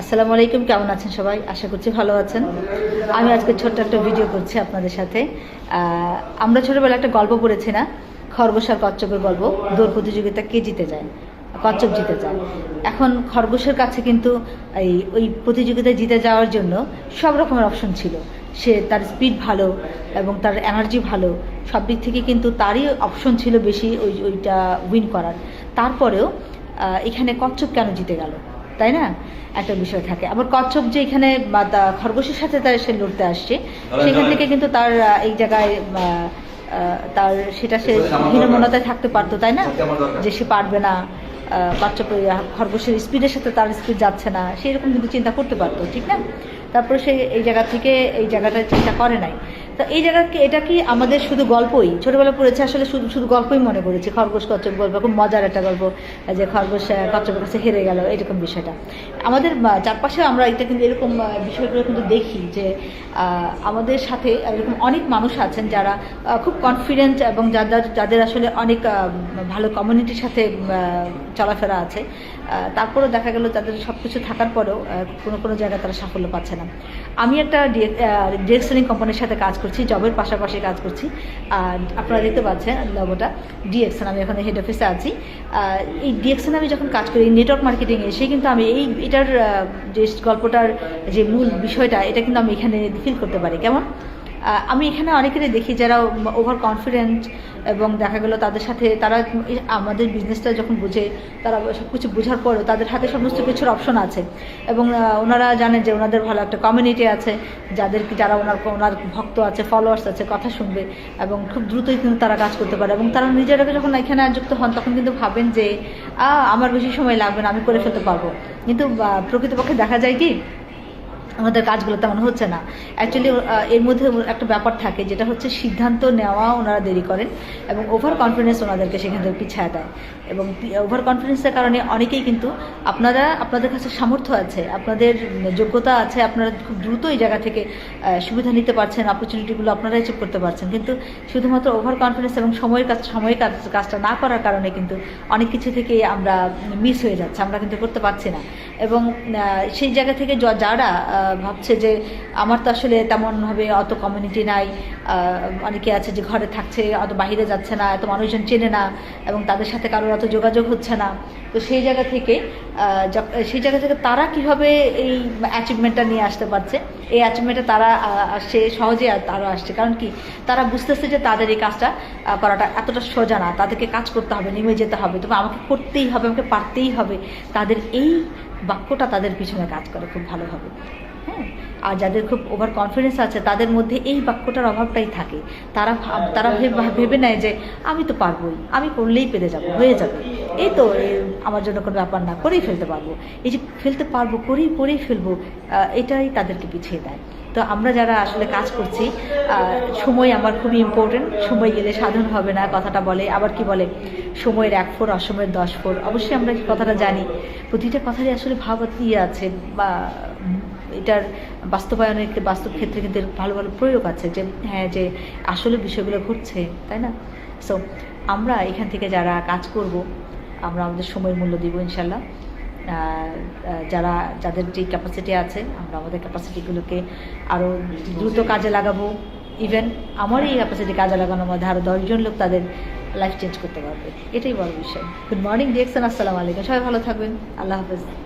আসসালামু আলাইকুম, কেমন আছেন সবাই? আশা করছি ভালো আছেন। আমি আজকে ছোট্ট একটা ভিডিও করছি আপনাদের সাথে। আমরা ছোটবেলা একটা গল্প পড়েছি না? খরগোশ আর কচ্ছপের গল্প। দৌড় প্রতিযোগিতা কে জিতে যায়? কচ্ছপ জিতে যায়। এখন খরগোশের কাছে কিন্তু এই, ওই প্রতিযোগিতায় জিতে যাওয়ার জন্য সব রকমের অপশন ছিল। সে তার স্পিড ভালো এবং তার এনার্জি ভালো। সব দিক থেকে কিন্তু তারই অপশন ছিল বেশি ওই, ওইটা উইন করার। তারপরেও এখানে কচ্ছপ কেন জিতে গেল? তাই না? একটা বিষয় থাকে। আবার কচ্ছপ যে এখানে খরগোশের সাথে তার সে লড়তে আসছে সেখান থেকে কিন্তু তার এই জায়গায় তার সেটা সে হীনমনতায় থাকতে পারতো তাই না? যে সে পারবে না আহ, কচ্ছপ খরগোশের স্পিডের সাথে তার স্পিড যাচ্ছে না সেরকম কিন্তু চিন্তা করতে পারতো ঠিক না? তারপরে সে এই জায়গা থেকে এই জায়গাটা চিন্তা করে নাই। তো এই জায়গা এটা কি আমাদের শুধু গল্পই? ছোটবেলা পড়েছে, আসলে শুধু শুধু গল্পই মনে করেছি। খরগোশ কচ্ছপ গল্প, খুব মজার একটা গল্প, যে খরগোশ কচ্ছপের কাছে হেরে গেল, এরকম বিষয়টা। আমাদের চারপাশে আমরা এটা কিন্তু এরকম বিষয়গুলো কিন্তু দেখি যে আমাদের সাথে এরকম অনেক মানুষ আছেন যারা খুব কনফিডেন্ট এবং যাদের যাদের আসলে অনেক ভালো কমিউনিটির সাথে চলাফেরা আছে। তারপরেও দেখা গেল তাদের সব কিছু থাকার পরেও কোনো কোনো জায়গায় তারা সাফল্য পাচ্ছে না। আমি একটা ডিএক্সেলিং কোম্পানির সাথে কাজ করছি জবের পাশাপাশি কাজ করছি। আর আপনারা দেখতে পাচ্ছেন লবটা ডিএক্সন আমি এখানে হেড অফিসে আছি। এই ডিএক্সন আমি যখন কাজ করি নেটওয়ার্ক মার্কেটিং এসে কিন্তু আমি এই, এটার যে গল্পটার যে মূল বিষয়টা, এটা কিন্তু আমি এখানে ফিল করতে পারি। কেমন? আমি এখানে অনেকেরই দেখি যারা ওভার কনফিডেন্ট এবং দেখা গেল তাদের সাথে তারা আমাদের বিজনেসটা যখন বুঝে, তারা সব কিছু বোঝার পরেও তাদের হাতে সমস্ত কিছুর অপশন আছে। এবং ওনারা জানেন যে ওনাদের ভালো একটা কমিউনিটি আছে, যাদের যারা ওনার ওনার ভক্ত আছে ফলোয়ার্স আছে, কথা শুনবে এবং খুব দ্রুতই কিন্তু তারা কাজ করতে পারে। এবং তারা নিজেরাকে যখন এখানে যুক্ত হন, তখন কিন্তু ভাবেন যে আমার বেশি সময় লাগবে না, আমি করে ফেলতে পারব। কিন্তু প্রকৃতপক্ষে দেখা যায় কি আমাদের কাজগুলো তেমন হচ্ছে না। অ্যাকচুয়ালি এর মধ্যে একটা ব্যাপার থাকে, যেটা হচ্ছে সিদ্ধান্ত নেওয়া ওনারা দেরি করেন এবং ওভার কনফিডেন্স ওনাদেরকে সেখান থেকে পিছায় দেয়। এবং ওভার কনফিডেন্সের কারণে অনেকেই কিন্তু আপনারা, আপনাদের কাছে সামর্থ্য আছে, আপনাদের যোগ্যতা আছে, আপনারা খুব দ্রুত এই জায়গা থেকে সুবিধা নিতে পারছেন অপরচুনিটিগুলো আপনারা অ্যাচিভ করতে পারছেন। কিন্তু শুধুমাত্র ওভার কনফিডেন্স এবং সময়ের কাজ সময়ের কাজ, কাজটা না করার কারণে কিন্তু অনেক কিছু থেকে আমরা মিস হয়ে যাচ্ছে, আমরা কিন্তু করতে পারছি না। এবং সেই জায়গা থেকে যারা ভাবছে যে আমার তো আসলে তেমনভাবে অত কমিউনিটি নাই। অনেকে আছে যে ঘরে থাকছে, অত বাহিরে যাচ্ছে না, এত মানুষজন চেনে না এবং তাদের সাথে কারোর অত যোগাযোগ হচ্ছে না। তো সেই জায়গা থেকে সেই জায়গা থেকে তারা কীভাবে এই অ্যাচিভমেন্টটা নিয়ে আসতে পারছে? এই অ্যাচিভমেন্টে তারা আসছে সহজে তারা আসছে। কারণ কি? তারা বুঝতেছে যে তাদের এই কাজটা করাটা এতটা সোজা না। তাদেরকে কাজ করতে হবে নেমে যেতে হবে। তবে আমাকে করতেই হবে আমাকে পারতেই হবে। তাদের এই বাক্যটা তাদের পিছনে কাজ করে খুব ভালোভাবে। হ্যাঁ? আর যাদের খুব ওভার কনফিডেন্স আছে তাদের মধ্যে এই বাক্যটার অভাবটাই থাকে। তারা ভাব- তারা ভেবে- ভেবে নেয় যে আমি তো পারবোই। আমি করলেই পেরে যাব হয়ে যাবে। এই তো আমার জন্য কোনো ব্যাপার না, করেই ফেলতে পারব। এই যে ফেলতে পারব, করেই করেই ফেলব এটাই তাদেরকে পিছিয়ে দেয়। তো আমরা যারা আসলে কাজ করছি সময় আমার খুবই ইম্পর্টেন্ট সময় গেলে সাধন হবে না, কথাটা বলে, আবার কি বলে? সময়ের এক ফোর অসময়ের দশ ফোর অবশ্যই আমরা কথাটা জানি। প্রতিটা কথারই আসলে ভাব ইয়ে আছে, বা এটার বাস্তবায়নের বাস্তব ক্ষেত্রে কিন্তু ভালো ভালো প্রয়োগ আছে যে হ্যাঁ যে আসলে বিষয়গুলো ঘটছে, তাই না? সো আমরা এখান থেকে যারা কাজ করব আমরা আমাদের সময়ের মূল্য দিব, ইনশাল্লাহ। যারা, যাদের যে ক্যাপাসিটি আছে, আমরা আমাদের ক্যাপাসিটিগুলোকে আরও দ্রুত কাজে লাগাবো। ইভেন আমার এই ক্যাপাসিটি কাজে লাগানোর মধ্যে আরও দশজন লোক তাদের লাইফ চেঞ্জ করতে পারবে। এটাই বড় বিষয়। গুড মর্নিং ডিএক্সন আসসালামু আলাইকুম। সবাই ভালো থাকবেন। আল্লাহ হাফেজ।